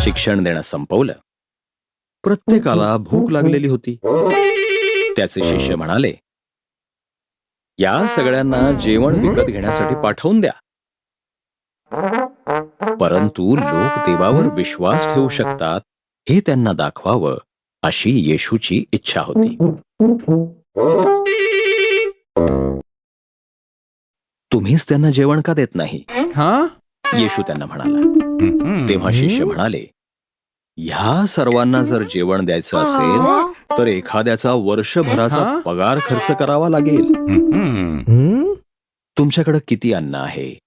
शिक्षण देणं संपवलं. प्रत्येकाला भूक लागलेली होती. त्याचे शिष्य म्हणाले या सगळ्यांना जेवण विकत घेण्यासाठी पाठवून द्या. परंतु लोक देवावर विश्वास ठेवू शकतात हे त्यांना दाखवावं अशी येशूची इच्छा होती. तुम्हीच त्यांना जेवण का देत नाही? हा? येशू त्यांना म्हणाला तेव्हा शिष्य म्हणाले ह्या सर्वांना जर जेवण द्यायचं असेल तर एखाद्याचा वर्षभराचा? पगार खर्च करावा लागेल. हं? तुमच्याकडे किती अन्न आहे?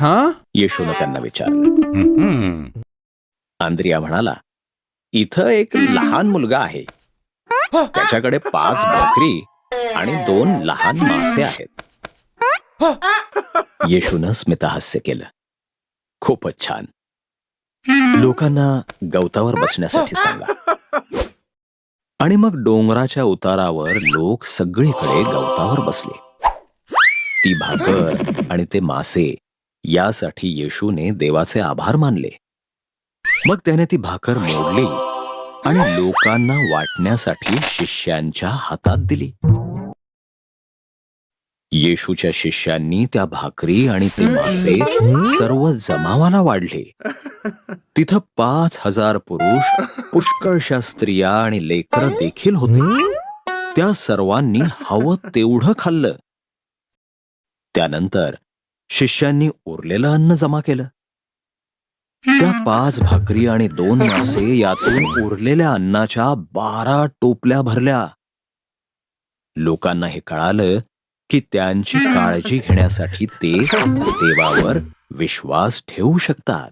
हा? येशूनं त्यांना विचारलं. आंद्रिया म्हणाला इथं एक लहान मुलगा आहे. त्याच्याकडे पाच भाकरी आणि दोन लहान मासे आहेत. येशूनं स्मितहास्य केलं. खूपच छान. लोकांना गवतावर बसण्यासाठी सांगा. आणि मग डोंगराच्या उतारावर लोक सगळीकडे गवतावर बसले. ती भाकर आणि ते मासे यासाठी येशूने देवाचे आभार मानले. मग त्याने ती भाकर मोडली आणि लोकांना वाटण्यासाठी शिष्यांच्या हातात दिली. येशूच्या शिष्यांनी त्या भाकरी आणि ते मासे सर्व जमावाला वाढले. तिथं पाच हजार पुरुष पुष्कळशा स्त्रिया आणि लेकर देखील होते. त्या सर्वांनी हवं तेवढं खाल्लं. त्यानंतर शिष्यांनी उरलेलं अन्न जमा केलं. त्या पाच भाकरी आणि दोन मासे यातून उरलेल्या अन्नाच्या बारा टोपल्या भरल्या. लोकांना हे कळालं की त्यांची काळजी घेण्यासाठी ते देवावर विश्वास ठेवू शकतात.